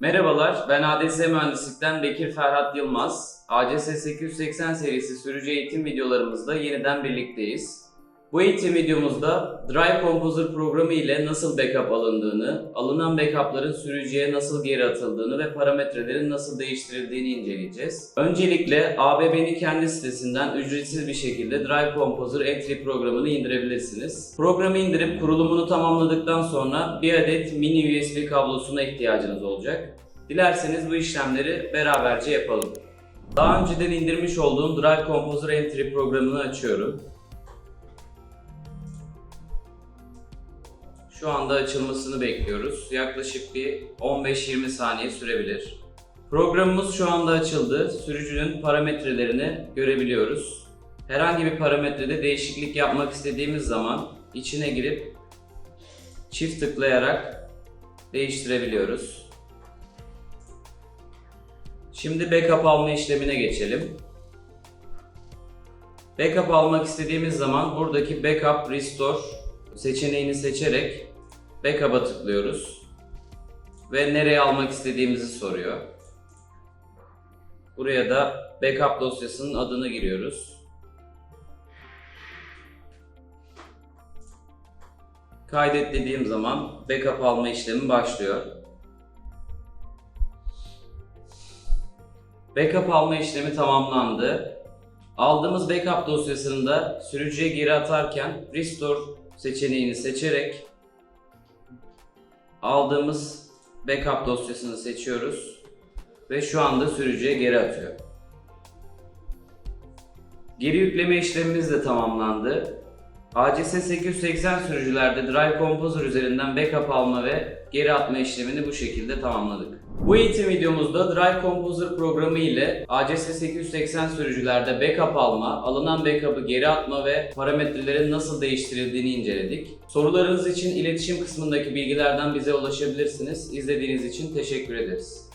Merhabalar, ben ADS Mühendislik'ten Bekir Ferhat Yılmaz. ACS 880 serisi sürücü eğitim videolarımızda yeniden birlikteyiz. Bu eğitim videomuzda Drive Composer programı ile nasıl backup alındığını, alınan backupların sürücüye nasıl geri atıldığını ve parametrelerin nasıl değiştirildiğini inceleyeceğiz. Öncelikle ABB'nin kendi sitesinden ücretsiz bir şekilde Drive Composer Entry programını indirebilirsiniz. Programı indirip kurulumunu tamamladıktan sonra bir adet mini USB kablosuna ihtiyacınız olacak. Dilerseniz bu işlemleri beraberce yapalım. Daha önceden indirmiş olduğum Drive Composer Entry programını açıyorum. Şu anda açılmasını bekliyoruz. Yaklaşık bir 15-20 saniye sürebilir. Programımız şu anda açıldı. Sürücünün parametrelerini görebiliyoruz. Herhangi bir parametrede değişiklik yapmak istediğimiz zaman içine girip çift tıklayarak değiştirebiliyoruz. Şimdi backup alma işlemine geçelim. Backup almak istediğimiz zaman buradaki Backup Restore seçeneğini seçerek Backup'a tıklıyoruz. Ve nereye almak istediğimizi soruyor. Buraya da backup dosyasının adını giriyoruz. Kaydet dediğim zaman backup alma işlemi başlıyor. Backup alma işlemi tamamlandı. Aldığımız backup dosyasını da sürücüye geri atarken Restore seçeneğini seçerek aldığımız backup dosyasını seçiyoruz ve şu anda sürücüye geri atıyor. Geri yükleme işlemimiz de tamamlandı. ACS 880 sürücülerde Drive Composer üzerinden backup alma ve geri atma işlemini bu şekilde tamamladık. Bu eğitim videomuzda Drive Composer programı ile ACS 880 sürücülerde backup alma, alınan backup'ı geri atma ve parametrelerin nasıl değiştirildiğini inceledik. Sorularınız için iletişim kısmındaki bilgilerden bize ulaşabilirsiniz. İzlediğiniz için teşekkür ederiz.